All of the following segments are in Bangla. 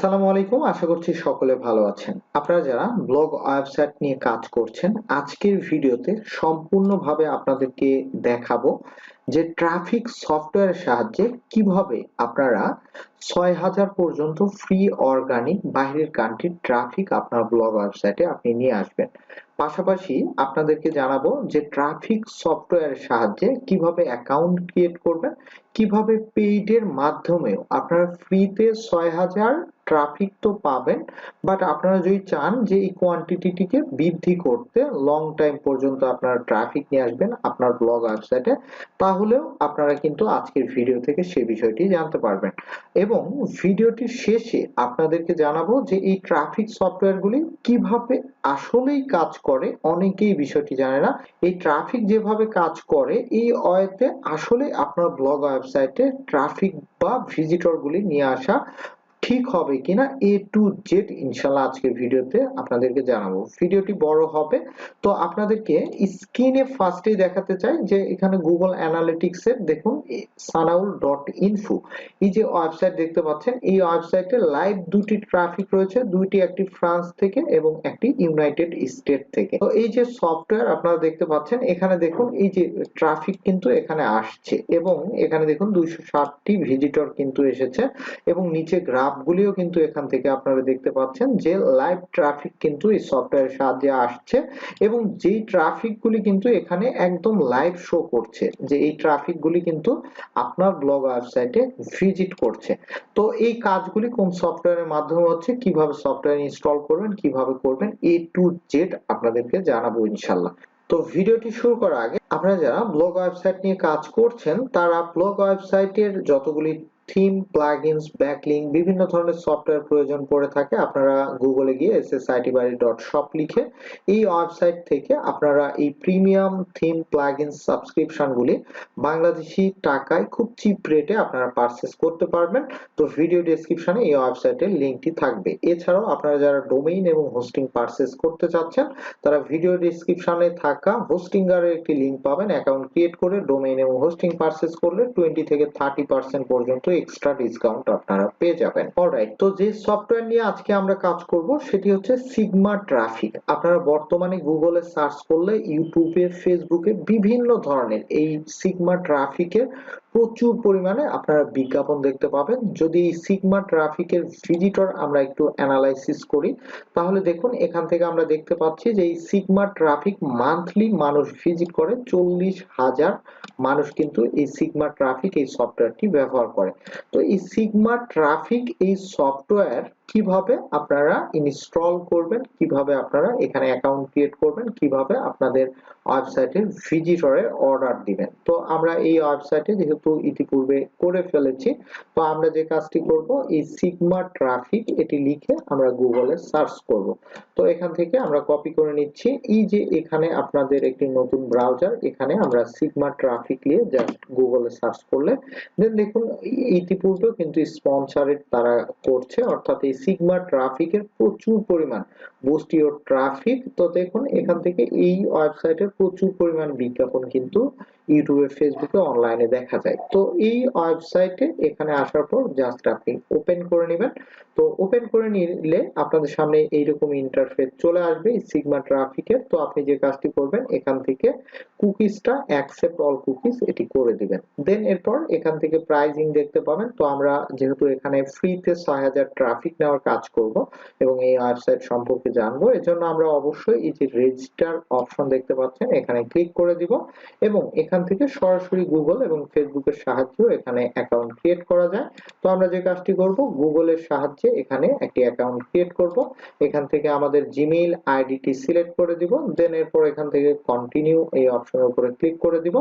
আসসালামু আলাইকুম, আশা করছি সকলে ভালো আছেন। আপনারা যারা ব্লগ ওয়েবসাইট নিয়ে কাজ করছেন, আজকের ভিডিওতে সম্পূর্ণভাবে আপনাদেরকে দেখাবো যে ট্রাফিক সফটওয়্যারের সাহায্যে কীভাবে আপনারা ছয় হাজার পর্যন্ত ফ্রি অর্গানিক বাইরের কান্ট্রির ট্রাফিক আপনার ব্লগ ওয়েবসাইটে আপনি নিয়ে আসবেন। পাশাপাশি আপনাদেরকে জানাব যে ট্রাফিক সফটওয়্যারের সাহায্যে কীভাবে অ্যাকাউন্ট ক্রিয়েট করবেন, কীভাবে পেইডের মাধ্যমেও আপনারা ফ্রিতে ছয় হাজার ট্রাফিক তো পাবেন বাট আপনারা যদি চান যে এই কোয়ান্টিটিটিকে বৃদ্ধি করতে লং টাইম পর্যন্ত আপনারা ট্রাফিক নিয়ে আসবেন আপনার ব্লগ ওয়েবসাইটে তাহলেও আপনারা কিন্তু আজকের ভিডিও থেকে সে বিষয়টি জানতে পারবেন। এবং ভিডিওটির শেষে আপনাদেরকে জানাব যে এই ট্রাফিক সফটওয়্যারগুলি কীভাবে আসলেই কাজ করে অনেকেই বিষয়টি জানে না। এই ট্রাফিক যেভাবে কাজ করে, এই অয়েতে আসলে আপনার ব্লগ ওয়েবসাইটে ট্রাফিক বা ভিজিটরগুলি নিয়ে আসা ঠিক হবে কিনা এ টু জেড ইনশাল্লাহ আজকের ভিডিওতে আপনাদেরকে জানাব। ভিডিওটি বড় হবে। তো আপনাদেরকে স্ক্রিনে ফার্স্টেই দেখাতে চাই যে এখানে গুগল অ্যানালিটিক্স এর দেখুন সানাউল ডট ইনফো এই যে ওয়েবসাইট দেখতে পাচ্ছেন, এই ওয়েবসাইটে লাইভ দুটি ট্রাফিক রয়েছে, দুইটি একটি ফ্রান্স থেকে এবং একটি ইউনাইটেড স্টেট থেকে। তো এই যে সফটওয়্যার আপনারা দেখতে পাচ্ছেন, এখানে দেখুন, এই যে ট্রাফিক কিন্তু এখানে আসছে এবং এখানে দেখুন দুইশো ষাটটি ভিজিটর কিন্তু এসেছে এবং নিচে গ্রাফ গ্রাফগুলিও কিন্তু এখান থেকে আপনারা দেখতে পাচ্ছেন যে লাইভ ট্রাফিক কিন্তু এই সফটওয়্যারের সাহায্যে আসছে এবং যেই ট্রাফিকগুলি কিন্তু এখানে একদম লাইভ শো করছে, যে এই ট্রাফিকগুলি কিন্তু আপনার ব্লগ ওয়েবসাইটে ভিজিট করছে। তো এই কাজগুলি কোন সফটওয়্যারের মাধ্যমে হচ্ছে, কীভাবে সফটওয়্যার ইনস্টল করবেন, কীভাবে করবেন এ টু জেড আপনাদেরকে জানাব ইনশাল্লাহ তো ভিডিওটি শুরু করার আগে আপনারা যারা ব্লগ ওয়েবসাইট নিয়ে কাজ করছেন, তারা ব্লগ ওয়েবসাইটের যতগুলি থিম প্লাগইনস ব্যাকলিং বিভিন্ন ধরনের সফটওয়্যার প্রয়োজন পড়ে থাকে, আপনারা গুগলে গিয়ে ssitibari ডট শপ লিখে এই ওয়েবসাইট থেকে আপনারা এই প্রিমিয়াম থিম প্লাগইনস সাবস্ক্রিপশনগুলি বাংলাদেশি টাকায় খুব চিপ রেটে আপনারা পারচেস করতে পারবেন। তো ভিডিও ডেসক্রিপশনে এই ওয়েবসাইটের লিংকটি থাকবে। এছাড়াও আপনারা যারা ডোমেইন এবং হোস্টিং পারচেস করতে চাচ্ছেন, তারা ভিডিও ডেসক্রিপশনে থাকা হোস্টিঙ্গারের একটি লিংক পাবেন। অ্যাকাউন্ট ক্রিয়েট করে ডোমেইন এবং হোস্টিং পারচেস করলে টোয়েন্টি থেকে থার্টি পার্সেন্ট পর্যন্ত এক্সট্রা ডিসকাউন্ট আপনারা পেয়ে যাবেন। অলরাইট তো যে সফটওয়্যার নিয়ে আজকে আমরা কাজ করব, সেটি হচ্ছে সিগমা ট্রাফিক আপনারা বর্তমানে গুগলে সার্চ করলে ইউটিউবে ফেসবুকে বিভিন্ন ধরনের এই সিগমা ট্রাফিকের প্রচুর পরিমাণে আপনারা বিজ্ঞাপন দেখতে পাবেন। যদি সিগমা ট্রাফিকের ভিজিটর আমরা একটু অ্যানালাইসিস করি, তাহলে দেখুন এখান থেকে আমরা দেখতে পাচ্ছি যে এই সিগমা ট্রাফিক মান্থলি মানুষ ভিজিট করে, চল্লিশ হাজার মানুষ কিন্তু এই সিগমা ট্রাফিক এই সফটওয়্যারটি ব্যবহার করে। তো এই সিগমা ট্রাফিক এই সফটওয়্যার কীভাবে আপনারা ইনস্টল করবেন, কীভাবে আপনারা এখানে অ্যাকাউন্ট ক্রিয়েট করবেন, কীভাবে আপনাদের ওয়েবসাইটে ভিজিটরের অর্ডার দিবেন। তো আমরা এই ওয়েবসাইটে যেহেতু ইতিপূর্বে করে ফেলেছি, তো আমরা যে কাজটি করব, এই সিগমা ট্রাফিক এটি লিখে আমরা গুগলে সার্চ করব। তো এখান থেকে আমরা কপি করে নিচ্ছি। এই যে এখানে আপনাদের একটি নতুন ব্রাউজার এখানে আমরা সিগমা ট্রাফিক নিয়ে জাস্ট গুগলে সার্চ করলে দেন দেখুন ইতিপূর্বে কিন্তু স্পন্সরেড তারা করছে, অর্থাৎ এই সিগমা ট্রাফিকের প্রচুর পরিমাণ। বুস্ট ইউর ট্রাফিক তো দেখুন এখান থেকে এই ওয়েবসাইটের প্রচুর পরিমাণ বিজ্ঞাপন কিন্তু ইউটিউবে, ফেসবুকে, অনলাইনে দেখা যায়। তো এই ওয়েবসাইটে এখানে আসার পর জাস্ট আপনি ওপেন করে নেবেন। তো ওপেন করে নিলে আপনাদের সামনে এইরকম ইন্টারফেস চলে আসবে, সিগমা ট্রাফিকের। তো আপনি যে কাজটি করবেন, এখান থেকে কুকিজটা অ্যাকসেপ্ট অল কুকিজ এটি করে দিবেন। দেন এরপর এখান থেকে প্রাইজিং দেখতে পাবেন। তো আমরা যেহেতু এখানে ফ্রিতে ছয় হাজার ট্রাফিক নেওয়ার কাজ করব এবং এই ওয়েবসাইট সম্পর্কে জানব। এজন্য আমরা অবশ্যই এই যে রেজিস্টার অপশন দেখতে পাচ্ছেন, এখানে ক্লিক করে দিব এবং এখান থেকে সরাসরি গুগল এবং ফেসবুকের সাহায্যে এখানে অ্যাকাউন্ট ক্রিয়েট করা যায়। তো আমরা যে কাজটি করব গুগলের সাহায্যে এখানে একটি অ্যাকাউন্ট ক্রিয়েট করব। এখান থেকে আমাদের জিমেইল আইডিটি সিলেক্ট করে দিব। দেন এরপর এখান থেকে কন্টিনিউ এই অপশনের উপরে ক্লিক করে দিব।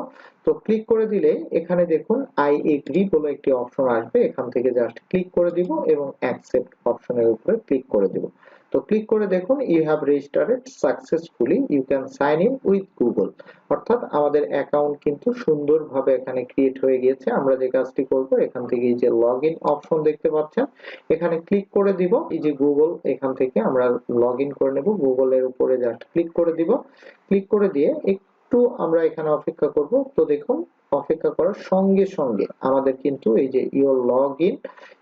তো ক্লিক করে দিলে এখানে দেখুন আই এগ্রি বলে একটি অপশন আসবে। এখান থেকে জাস্ট ক্লিক করে দিব এবং অ্যাকসেপ্ট অপশনের উপরে ক্লিক করে দিব। তো ক্লিক করে দেখুন you have registered successfully you can sign in with Google অর্থাৎ আমাদের অ্যাকাউন্ট কিন্তু সুন্দরভাবে এখানে ক্রিয়েট হয়ে গিয়েছে। আমরা যে কাজটি করব, এখান থেকে এই যে লগ ইন অপশন দেখতে পাচ্ছেন, এখানে ক্লিক করে দিব। এই যে গুগল এখান থেকে আমরা লগ ইন করে নেব। গুগলের উপরে জাস্ট ক্লিক করে দিব। ক্লিক করে দিয়ে একটু আমরা এখানে অপেক্ষা করব। তো দেখুন, অপেক্ষা করার সঙ্গে সঙ্গে আমাদের কিন্তু এই যে your log in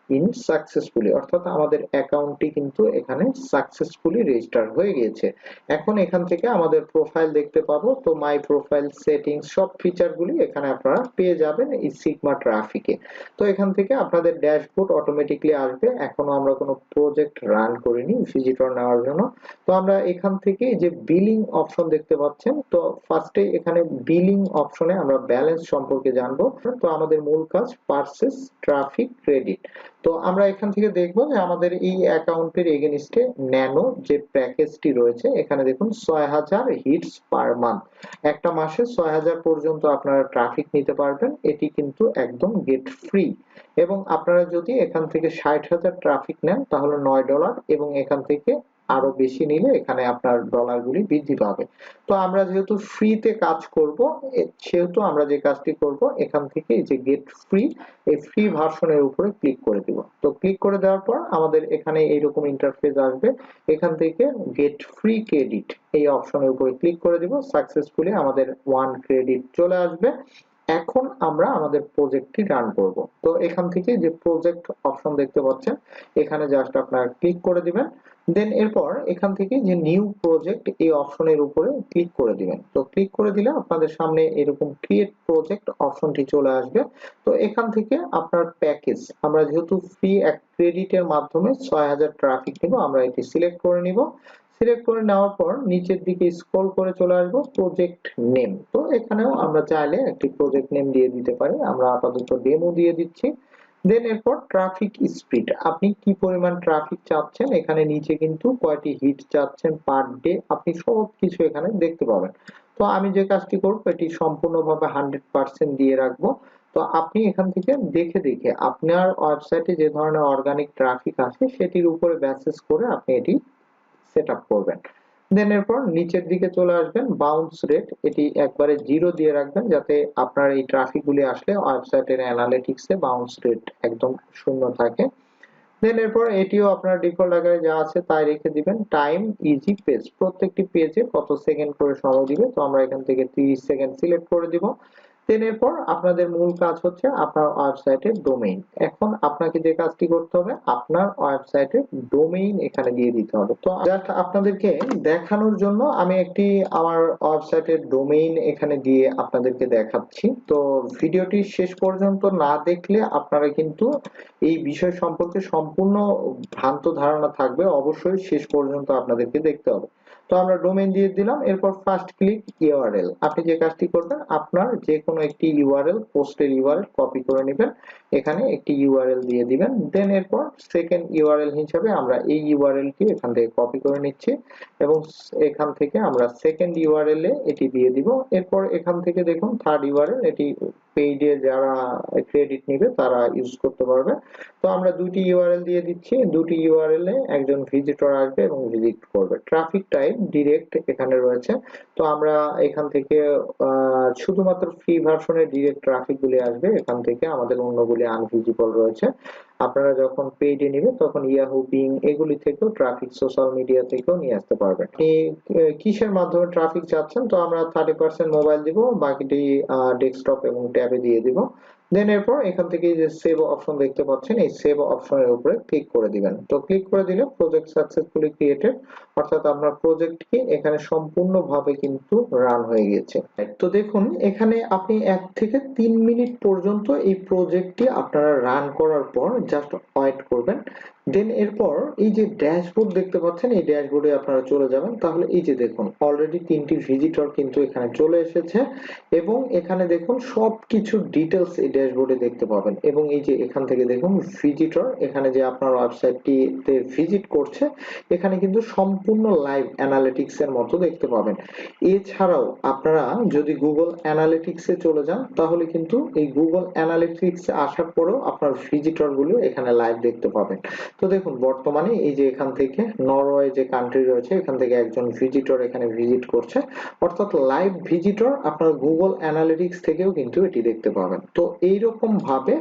in successfully অর্থাৎ আমাদের অ্যাকাউন্টটি কিন্তু এখানে সাকসেসফুলি রেজিস্টার হয়ে গিয়েছে। এখন এখান থেকে আমাদের প্রোফাইল দেখতে পাবো। তো মাই প্রোফাইল সেটিংস সব ফিচারগুলি এখানে আপনারা পেয়ে যাবেন এই সিগমা ট্রাফিকে তো এখান থেকে আপনাদের ড্যাশবোর্ড অটোমেটিকলি আসবে। এখনও আমরা কোনো প্রজেক্ট রান করিনি ভিজিটর নেওয়ার জন্য। তো আমরা এখান থেকে যে বিলিং অপশন দেখতে পাচ্ছেন, তো ফার্স্টে এখানে বিলিং অপশনে আমরা ব্যালেন্স সম্পর্কে জানব। তো আমাদের মূল কাজ পার্সেস ট্রাফিক ক্রেডিট তো আমরা এখান থেকে দেখব যে আমাদের এই অ্যাকাউন্টের এগেনিস্টে ন্যানো যে প্যাকেজটি রয়েছে, এখানে দেখুন ছয় হাজার হিটস পার মান্থ একটা মাসে ছয় হাজার পর্যন্ত আপনারা ট্রাফিক নিতে পারবেন, এটি কিন্তু একদম গেট ফ্রি এবং আপনারা যদি এখান থেকে ষাট হাজার ট্রাফিক নেন, তাহলে নয় ডলার এবং এখান থেকে আরও বেশি নিলে এখানে আপনার ডলারগুলি বৃদ্ধি পাবে। তো আমরা যেহেতু ফ্রিতে কাজ করব সেহেতু আমরা যে কাজটি করব, এখান থেকে যে গেট ফ্রি এই ফ্রি ভার্সনের উপরে ক্লিক করে দিব। তো ক্লিক করে দেওয়ার পর আমাদের এখানে এইরকম ইন্টারফেস আসবে। এখান থেকে গেট ফ্রি ক্রেডিট এই অপশনের উপরে ক্লিক করে দিব। সাকসেসফুলি আমাদের ওয়ান ক্রেডিট চলে আসবে। এখন আমরা আমাদের প্রজেক্টটি রান করব। তো এখান থেকে যে প্রজেক্ট অপশন দেখতে পাচ্ছেন, এখানে জাস্ট আপনারা ক্লিক করে দিবেন। দেন এরপর এখান থেকে যে নিউ প্রজেক্ট এই অপশনের উপরে ক্লিক করে দিবেন। তো ক্লিক করে দিলে আপনাদের সামনে এরকম ক্রিয়েট প্রজেক্ট অপশনটি চলে আসবে। তো এখান থেকে আপনার প্যাকেজ আমরা যেহেতু ফ্রি এক ক্রেডিটের মাধ্যমে ছয় হাজার ট্রাফিক নিব, আমরা এটি সিলেক্ট করে নিব। সিলেক্ট করে নেওয়ার পর নিচের দিকে স্ক্রল করে চলে আসব প্রজেক্ট নেম তো এখানেও আমরা চাইলে একটি প্রজেক্ট নেম দিয়ে দিতে পারি। আমরা আপাতত ডেমো দিয়ে দিচ্ছি। দেন এরপর ট্রাফিক স্পিড আপনি কি পরিমাণ ট্রাফিক চাচ্ছেন? এখানে নিচে কিন্তু কয়টি হিট চাচ্ছেন পার ডে আপনি সব কিছু এখানে দেখতে পাবেন। তো আমি যে কাজটি করব, এটি সম্পূর্ণভাবে হান্ড্রেড পার্সেন্ট দিয়ে রাখব। তো আপনি এখান থেকে দেখে দেখে আপনার ওয়েবসাইটে যে ধরনের অর্গানিক ট্রাফিক আছে সেটির উপরে বেসিস করে আপনি এটি সেট আপ করবেন। দেন এরপর নিচের দিকে চলে আসবেন বাউন্স রেট এটি একবারে জিরো দিয়ে রাখবেন যাতে আপনার এই ট্রাফিক গুলি আসলে ওয়েবসাইটের অ্যানালিটিক্সে বাউন্স রেট একদম শূন্য থাকে। দেন এরপর এটিও আপনার ডিফল্ট আকারে যা আছে তাই রেখে দিবেন। টাইম ইজি পেজ প্রত্যেকটি পেজে কত সেকেন্ড করে সময় দিবে, তো আমরা এখান থেকে 30 সেকেন্ড সিলেক্ট করে দিব। দেন এরপর আপনাদের মূল কাজ হচ্ছে আপনার ওয়েবসাইটের ডোমেইন এখন আপনাকে যে কাজটি করতে হবে, আপনার ওয়েবসাইটের ডোমেইন এখানে দিয়ে দিতে হবে। তো জাস্ট আপনাদেরকে দেখানোর জন্য আমি একটি আমার ওয়েবসাইটের ডোমেইন এখানে দিয়ে আপনাদেরকে দেখাচ্ছি। তো ভিডিওটি শেষ পর্যন্ত না দেখলে আপনারা কিন্তু এই বিষয় সম্পর্কে সম্পূর্ণ ভ্রান্ত ধারণা থাকবে। অবশ্যই শেষ পর্যন্ত আপনাদেরকে দেখতে হবে। তো আমরা ডোমেইন দিয়ে দিলাম, এরপর ফার্স্ট ক্লিক ইউআরএল আপনি যে কাজটি করবেন, আপনার যে কোনো একটি ইউআরএল পোস্টের ইউআরএল কপি করে নেবেন। এখানে একটি ইউআরএল দিয়ে দিবেন। দেন এরপর সেকেন্ড ইউআরএল হিসাবে আমরা এই ইউআরএলটি এখান থেকে কপি করে নিচ্ছি এবং এখান থেকে আমরা সেকেন্ড ইউআরএল এ এটি দিয়ে দিব। এরপর এখান থেকে দেখুন থার্ড ইউআরএল এটি পেইডে যারা ক্রেডিট নেবে তারা ইউজ করতে পারবে। তো আমরা দুটি ইউআরএল দিয়ে দিচ্ছি। দুটি ইউআরএল এ একজন ভিজিটর আসবে এবং ভিজিট করবে। ট্রাফিক টাইপ ডিরেক্ট এখানে রয়েছে। তো আমরা এখান থেকে শুধুমাত্র ফ্রি ভার্সনের ডিরেক্ট ট্রাফিক গুলি আসবে। এখান থেকে আমাদের অন্যগুলি আনভিজিবল রয়েছে। আপনারা যখন পেইডে নেবেন, তখন ইয়াহু বিং এগুলি থেকেও ট্রাফিক সোশ্যাল মিডিয়া থেকেও নিয়ে আসতে পারবেন। কিসের মাধ্যমে ট্রাফিক চাচ্ছেন? তো আমরা থার্টি পার্সেন্ট মোবাইল দিব, বাকিটি ডেস্কটপ এবং ট্যাবে দিয়ে দিব। দেন এরপর এখান থেকে যে সেভ অপশন দেখতে পাচ্ছেন, এই সেভ অপশনের উপরে ক্লিক করে দিবেন। তো ক্লিক করে দিলে প্রজেক্ট সাকসেসফুলি ক্রিয়েটেড অর্থাৎ আপনার প্রজেক্টটি এখানে সম্পূর্ণভাবে কিন্তু রান হয়ে গিয়েছে। তো দেখুন, এখানে আপনি এক থেকে তিন মিনিট পর্যন্ত এই প্রজেক্টটি আপনারা রান করার পর জাস্ট ওয়েট করবেন। দেন এরপর এই যে ড্যাশবোর্ড দেখতে পাচ্ছেন, এই ড্যাশবোর্ডে আপনারা চলে যাবেন। তাহলে এই যে দেখুন অলরেডি তিনটি ভিজিটর কিন্তু এখানে চলে এসেছে এবং এখানে দেখুন সবকিছু ডিটেলস এই ড্যাশবোর্ডে দেখতে পাবেন। এবং এই যে এখান থেকে দেখুন ভিজিটর এখানে যে আপনার ওয়েবসাইটটিতে ভিজিট করছে, এখানে কিন্তু সম্পূর্ণ লাইভ অ্যানালিটিক্স এর মতো দেখতে পাবেন। এছাড়াও আপনারা যদি গুগল অ্যানালিটিক্সে চলে যান, তাহলে কিন্তু এই গুগল অ্যানালিটিক্স আসার পরেও আপনার ভিজিটরগুলো এখানে লাইভ দেখতে পাবেন। তো দেখুন, বর্তমানে এই যে এখান থেকে নরওয়ে যে কান্ট্রি রয়েছে, এখান থেকে একজন ভিজিটর এখানে ভিজিট করছে। অর্থাৎ লাইভ ভিজিটর আপনার গুগল অ্যানালিটিক্স থেকেও কিন্তু এটি দেখতে পাবেন। তো এইরকম ভাবে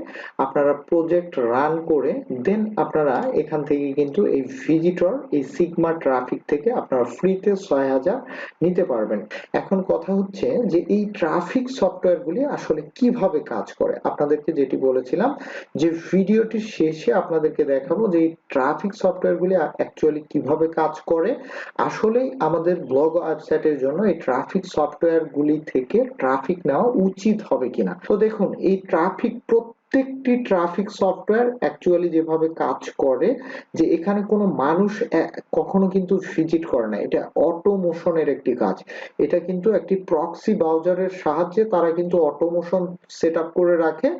আপনারা প্রজেক্ট রান করে দেন আপনারা এখান থেকে কিন্তু এই ভিজিটর এই সিগমা ট্রাফিক থেকে আপনারা ফ্রিতে ছয় হাজার নিতে পারবেন। এখন কথা হচ্ছে যে এই ট্রাফিক সফটওয়্যারগুলি আসলে কীভাবে কাজ করে? আপনাদেরকে যেটি বলেছিলাম যে ভিডিওটির শেষে আপনাদেরকে দেখাবো যে এই ট্রাফিক সফটওয়্যারগুলি অ্যাকচুয়ালি কীভাবে কাজ করে? আসলেই আমাদের ব্লগ ওয়েবসাইটের জন্য এই ট্রাফিক সফটওয়্যারগুলি থেকে ট্রাফিক নেওয়া উচিত হবে কিনা? তো দেখুন, এই ট্রাফিক প্রত্যেকটি ট্রাফিক সফটওয়্যার অ্যাকচুয়ালি যেভাবে কাজ করে, যে এখানে কোনো মানুষ কখনো কিন্তু ভিজিট করে না। এটা অটোমোশনের একটি কাজ। এটা কিন্তু একটি প্রক্সি ব্রাউজারের সাহায্যে তারা কিন্তু অটোমোশন সেট করে রাখে।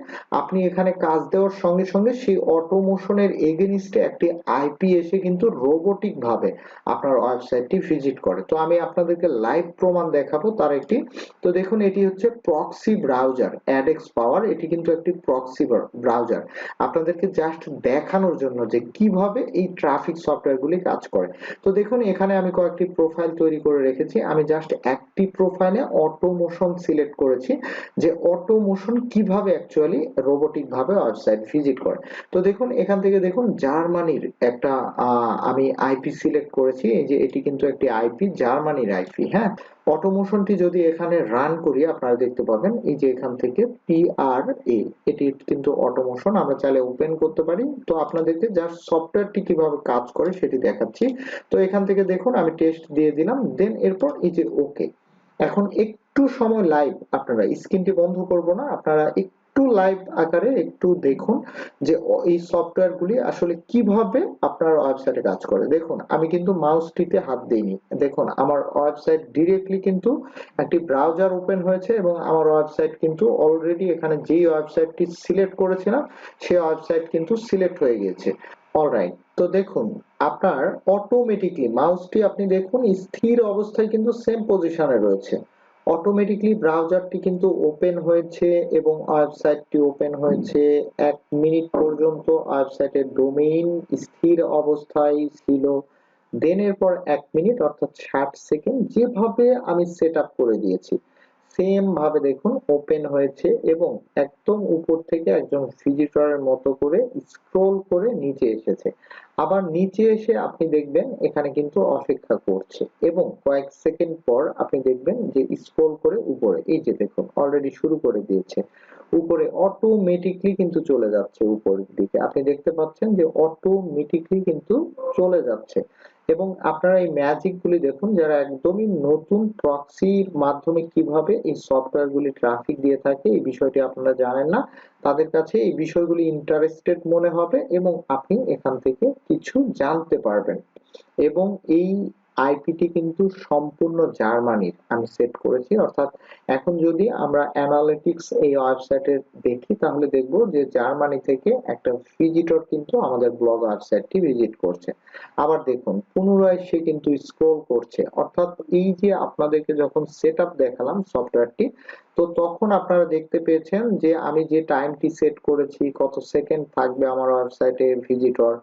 আপনি এখানে কাজ দেওয়ার সঙ্গে সঙ্গে সেই অটোমোশনের এগেনিস্টে একটি আইপি এসে কিন্তু রোবোটিক ভাবে আপনার ওয়েবসাইটটি ভিজিট করে। তো আমি আপনাদেরকে লাইভ প্রমাণ দেখাবো তার একটি। তো দেখুন, এটি হচ্ছে প্রক্সি ব্রাউজার অ্যাডেক্স পাওয়ার এটি কিন্তু একটি প্রক্সি ব্রাউজার আপনাদেরকে জাস্ট দেখানোর জন্য যে কীভাবে এই ট্রাফিক সফটওয়্যারগুলি কাজ করে। তো দেখুন, এখানে আমি কয়েকটি প্রোফাইল তৈরি করে রেখেছি। আমি জাস্ট একটি প্রোফাইলে অটোমোশন সিলেক্ট করেছি যে অটোমোশন কীভাবে অ্যাকচুয়ালি রোবোটিক ভাবে ওয়েবসাইট ভিজিট করে। তো দেখুন, এখান থেকে দেখুন, জার্মানির একটা আমি আইপি সিলেক্ট করেছি। এই যে, এটি কিন্তু একটি আইপি জার্মানির আইপি হ্যাঁ? অটোমোশনটি যদি এখানে রান করি, আপনারা দেখতে পাবেন, এই যে এখান থেকে পিআর এ এটি কিন্তু অটোমোশন আমরা চাইলে ওপেন করতে পারি। তো আপনাদেরকে জাস্ট সফটওয়্যারটি কীভাবে কাজ করে সেটি দেখাচ্ছি। তো এখান থেকে দেখুন, আমি টেস্ট দিয়ে দিলাম দেন এরপর এই যে ওকে এখন একটু সময় লাইভ আপনারা স্ক্রিনটি বন্ধ করব না, আপনারা একটু লাইভ আকারে একটু দেখুন যে এই সফটওয়্যারগুলি আসলে কীভাবে আপনার ওয়েবসাইটে কাজ করে। দেখুন, আমি কিন্তু মাউসটিতে হাত দিইনি। দেখুন, আমার ওয়েবসাইট ডিরেক্টলি কিন্তু একটি ব্রাউজার ওপেন হয়েছে এবং আমার ওয়েবসাইট কিন্তু অলরেডি এখানে যেই ওয়েবসাইটটি সিলেক্ট করেছিলাম সেই ওয়েবসাইট কিন্তু সিলেক্ট হয়ে গিয়েছে। অলরাইট তো দেখুন, আপনার অটোমেটিকলি মাউসটি আপনি দেখুন, স্থির অবস্থায় কিন্তু সেম পজিশনে রয়েছে। অটোমেটিকলি ব্রাউজারটি কিন্তু ওপেন হয়েছে এবং ওয়েবসাইটটি ওপেন হয়েছে এক মিনিট পর্যন্ত। ওয়েবসাইটের ডোমেইন স্থির অবস্থায় ছিল। দেন এরপর এক মিনিট অর্থাৎ ষাট সেকেন্ড যেভাবে আমি সেট করে দিয়েছি। সেম ভাবে দেখুন ওপেন হয়েছে এবং একদম উপর থেকে একজন ভিজিটরের মতো করে স্ক্রোল করে নিচে এসেছে। আবার নিচে এসে আপনি দেখবেন এখানে কিন্তু অপেক্ষা করছে। এবং কয়েক সেকেন্ড পর আপনি দেখবেন যে স্ক্রল করে উপরে, এই যে দেখুন অলরেডি শুরু করে দিয়েছে। উপরে অটোমেটিকলি কিন্তু চলে যাচ্ছে উপরের দিকে। আপনি দেখতে পাচ্ছেন যে অটোমেটিকলি কিন্তু চলে যাচ্ছে। এবং আপনারা এই ম্যাজিক গুলি দেখুন, যারা একদমই নতুন প্রক্সির মাধ্যমে কীভাবে এই সফটওয়্যার গুলি ট্রাফিক দিয়ে থাকে, এই বিষয়টি আপনারা জানেন না। তাদের কাছে এই বিষয়গুলি ইন্টারেস্টেড মনে হবে এবং আপনি এখান থেকে কিছু জানতে পারবেন। এবং এই আইপিটি কিন্তু সম্পূর্ণ জার্মানির, আমি সেট করেছি। অর্থাৎ এখন যদি আমরা অ্যানালিটিক্স এই ওয়েবসাইটের দেখি, তাহলে দেখব যে জার্মানি থেকে একটা ভিজিটর কিন্তু আমাদের ব্লগ ওয়েবসাইটটি ভিজিট করছে। আবার দেখুন, পুনরায় সে কিন্তু স্ক্রল করছে। অর্থাৎ এই যে আপনাদেরকে যখন সেট দেখালাম সফটওয়্যারটি তো তখন আপনারা দেখতে পেয়েছেন যে আমি যে টাইমটি সেট করেছি, কত সেকেন্ড থাকবে আমার ওয়েবসাইটে ভিজিটর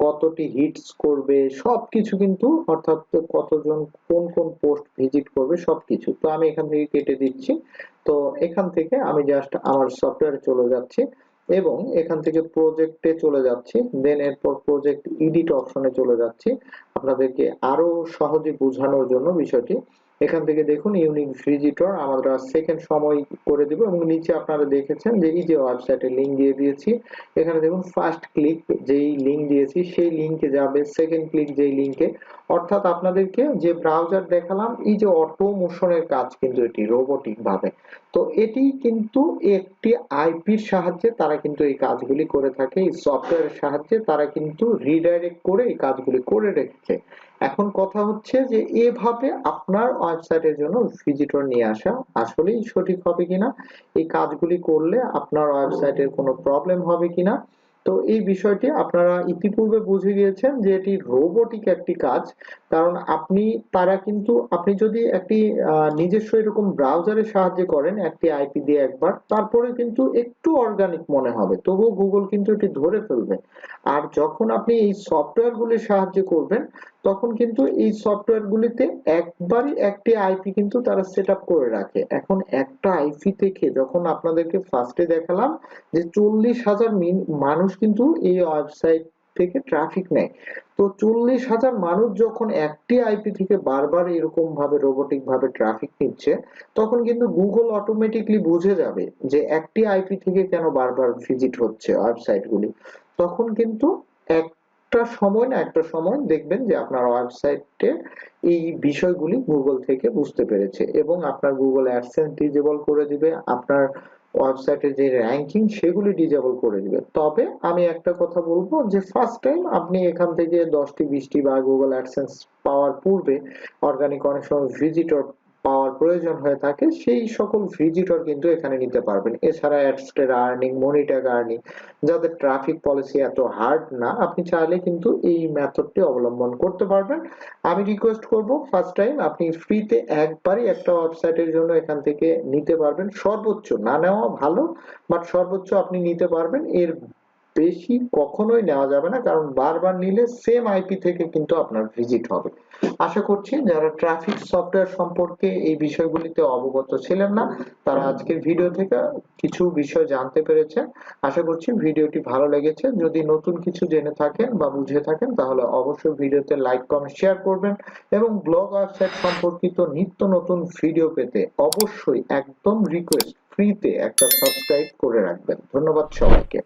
কতটি হিটস করবে, সবকিছু কিন্তু অর্থাৎ কতজন, কোন কোন পোস্ট ভিজিট করবে, সবকিছু। তো আমি এখান থেকে কেটে দিচ্ছি। তো এখান থেকে আমি জাস্ট আমার সফটওয়্যারে চলে যাচ্ছি এবং এখান থেকে প্রজেক্টে চলে যাচ্ছি। দেন এরপর প্রজেক্ট এডিট অপশনে চলে যাচ্ছি। আপনাদেরকে আরও সহজে বোঝানোর জন্য বিষয়টি। এখান থেকে দেখুন ইউনিক ভিজিটর আমরা সেকেন্ড সময় করে দিব এবং নিচে আপনারা দেখেছেন যে এই যে ওয়েবসাইটে লিংক দিয়ে দিয়েছি, এখানে দেখুন ফার্স্ট ক্লিক যেই লিংক দিয়েছি, সেই লিংকে যাবে সেকেন্ড ক্লিক যেই লিংকে অর্থাৎ আপনাদেরকে যে ব্রাউজার দেখালাম, এই যে অটো মোশনের কাজ কিন্তু এটি রোবোটিক ভাবে। তো এটি কিন্তু একটি আইপির সাহায্যে তারা কিন্তু এই কাজগুলি করে থাকে, এই সফটওয়্যারের সাহায্যে তারা কিন্তু রিডাইরেক্ট করে এই কাজগুলি করে রেখেছে। এখন কথা হচ্ছে যে এভাবে আপনার ওয়েবসাইটের জন্য ভিজিটর নিয়ে আসা আসলেই সঠিক হবে কিনা? এই কাজগুলি করলে আপনার ওয়েবসাইটের কোনো প্রবলেম হবে কিনা? তো এই বিষয়টি আপনারা ইতিপূর্বে বুঝে গিয়েছেন যে এটি রোবোটিক একটি কাজ। কারণ আপনি, তারা কিন্তু, আপনি যদি একটি নিজস্ব এরকম ব্রাউজারের সাহায্যে করেন একটি আইপি দিয়ে একবার, তারপরে কিন্তু একটু অর্গানিক মনে হবে। তবুও গুগল কিন্তু এটি ধরে ফেলবে। আর যখন আপনি এই সফটওয়্যার গুলির সাহায্যে করবেন তখন কিন্তু এই সফটওয়্যার গুলিতে একবারই একটি আইপি কিন্তু তারা সেট করে রাখে। এখন একটা আইপি থেকে যখন আপনাদেরকে ফার্স্টে দেখালাম যে চল্লিশ হাজার মানুষ কিন্তু এই ওয়েবসাইট থেকে ট্রাফিক নেয়। তো চল্লিশ হাজার মানুষ যখন একটি আইপি থেকে বারবার এরকম ভাবে রোবোটিক ভাবে ট্রাফিক নিচ্ছে, তখন কিন্তু গুগল অটোমেটিকলি বুঝে যাবে যে একটি আইপি থেকে কেন বারবার ভিজিট হচ্ছে ওয়েবসাইট গুলি। তখন কিন্তু একটা সময় না, একটা সময় দেখবেন যে আপনার ওয়েবসাইটে এই বিষয়গুলি গুগল থেকে বুঝতে পেরেছে এবং আপনার গুগল অ্যাডসেন্স ডিজেবল করে দিবে, আপনার ওয়েবসাইটের যে র্যাঙ্কিং সেগুলি ডিজেবল করে দিবে। তবে আমি একটা কথা বলব যে ফার্স্ট টাইম আপনি এখান থেকে দশটি, বিশটি বা গুগল অ্যাডসেন্স পাওয়ার পূর্বে অর্গানিক অনেক সময় ভিজিটর প্রয়োজন হয়ে থাকে, সেই সকল ভিজিটর কিন্তু এখানে নিতে পারবেন। এছাড়া অ্যাডস্টের আর্নিং মনিট্যাগ আর্নিং যাদের ট্রাফিক পলিসি এত হার্ড না, আপনি চাইলে কিন্তু এই মেথডটি অবলম্বন করতে পারবেন। আমি রিকোয়েস্ট করব ফার্স্ট টাইম আপনি ফ্রিতে একবারই একটা ওয়েবসাইটের জন্য এখান থেকে নিতে পারবেন। সর্বোচ্চ, না নেওয়া ভালো বাট সর্বোচ্চ আপনি নিতে পারবেন। এর বেশি কখনোই নেওয়া যাবে না, কারণ বারবার নিলে সেম আইপি থেকে কিন্তু আপনার ভিজিট হবে। আশা করছি যারা ট্রাফিক সফটওয়্যার সম্পর্কে এই বিষয়গুলিতে অবগত ছিলেন না, তারা আজকের ভিডিও থেকে কিছু বিষয় জানতে পেরেছেন। আশা করছি ভিডিওটি ভালো লেগেছে। যদি নতুন কিছু জেনে থাকেন বা বুঝে থাকেন, তাহলে অবশ্যই ভিডিওতে লাইক কমেন্ট শেয়ার করবেন এবং ব্লগ ওয়েবসাইট সম্পর্কিত নিত্য নতুন ভিডিও পেতে অবশ্যই একদম রিকোয়েস্ট ফ্রিতে একটা সাবস্ক্রাইব করে রাখবেন। ধন্যবাদ সবাইকে।